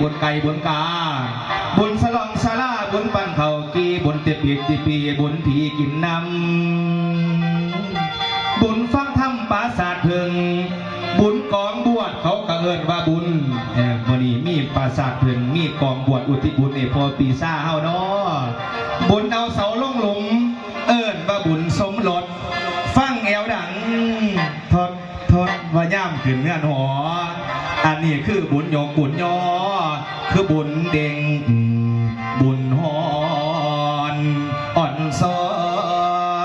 บุญไก่บุญกาบุญสลองสลาบุญปันเขากีบุญเตียปีกตีปีบุญผีกินน้ำบุญฟังธรรมปราสาทเพึงบุญกองบวชเขากระเอินว่าบุญเออวันนี้มีปราสาทเพึงมีกองบวชอุทิบุญเอพอปีซ่าเฮาเนาะบุญเอาเสาลงหลุม เอิญว่าบุญสมรสฟังแอวดังทดทดว่าย่ำขึ้นเงื่อนหออันนี้คือบุญโยกบุญยอ คือบุญเด้งบุญหอนอ่อนซ้อ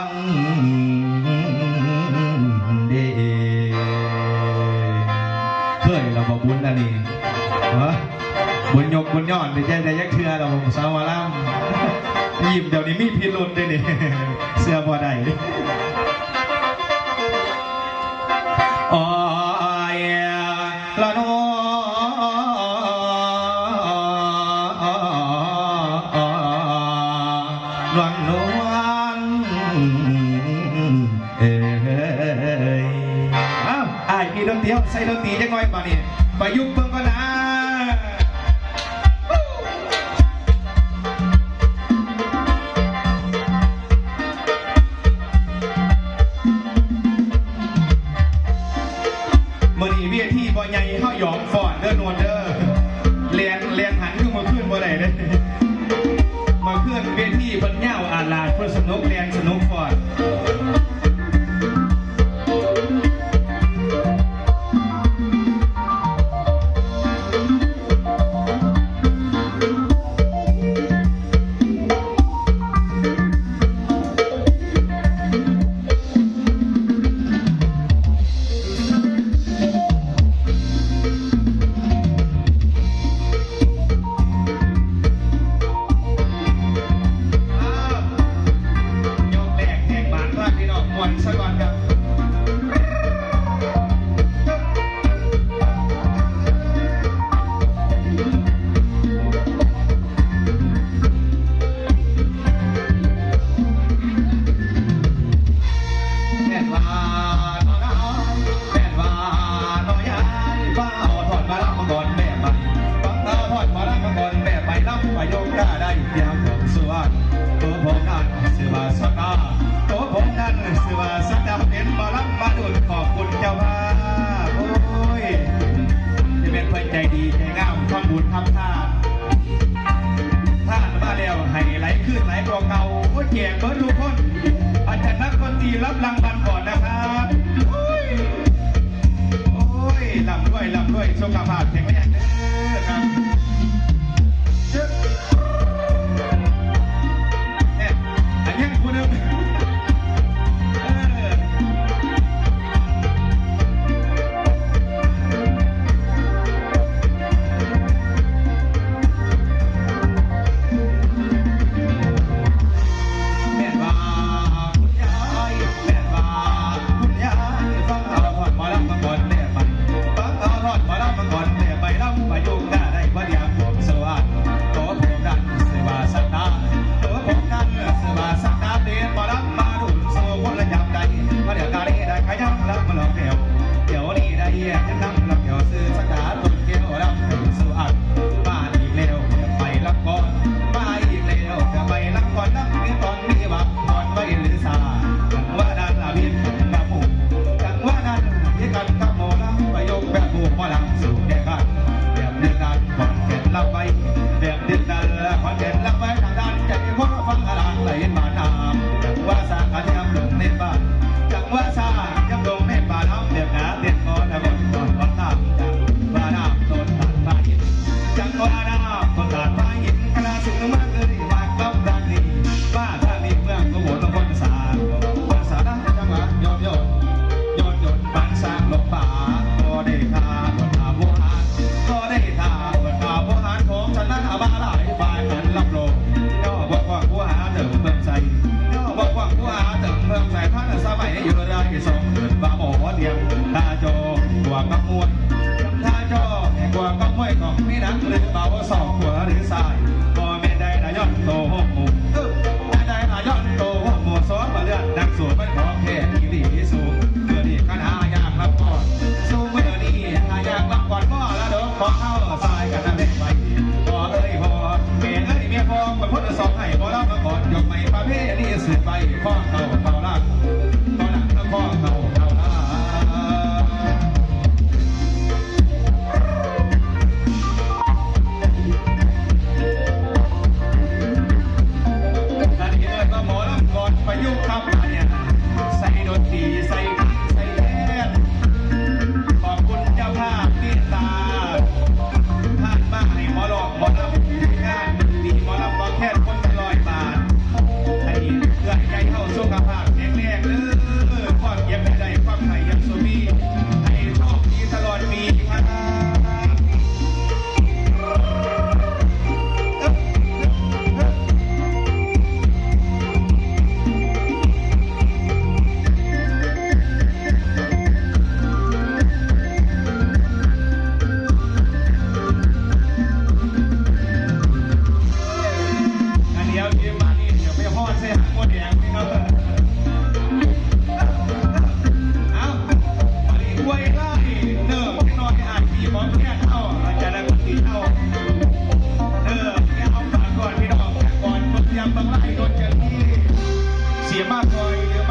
นเดเคยเราบอกบุญอันนี้ฮะบุญยกบุญย้อนไปใจใจยักเทือเราสาวาลัมยิ้มเดี๋ยวนี้มีพิรุษด้วยนี่เสื้อบ่ได้ นวลนวลเอ้ยอ้าวไอ้พี่ดนตรีเอาใส่ดนตรีจังหน่อยมาเนี่ยประยุกต์เพิ่งก็นะมื่อนี้เวียที่บ่ใหญ่เข้าหยองฟอดเด้อนวลเด้อ นุกเลียนสนุกฟอด ให้ไหลขึ้นไหลกว่าเก่าโอ้ยแจกเบิร์ดทุกคนอาจารย์นักดนตรีรับรางวัล ด้ว บอกว่างกว่าถึงเมืองแสนท่านสมัยอยู่ได้สองหมื่นบาทหมอเดียวตาจอกว่ากับมวยท่าจอกว่ากับมวยของมีนักเรียนเบาสองหัวหรือสายบ่แม่ได้นายอดโตหกหมู่ได้นายอดโตหกหมู่ซ้อนมาเลือดนักสู้ไม่ขอแค่อีหลีสูงเมื่อนี้ก็หายากลำก่อนสู้เมื่อนี้หายากลำก่อนพ่อละดอกของเข้าสายกันนั่นเองไปพอเอ้ยพอเมียเอ้ยเมียพอคนพุทสองให้พอแล้ว 来放好炮啦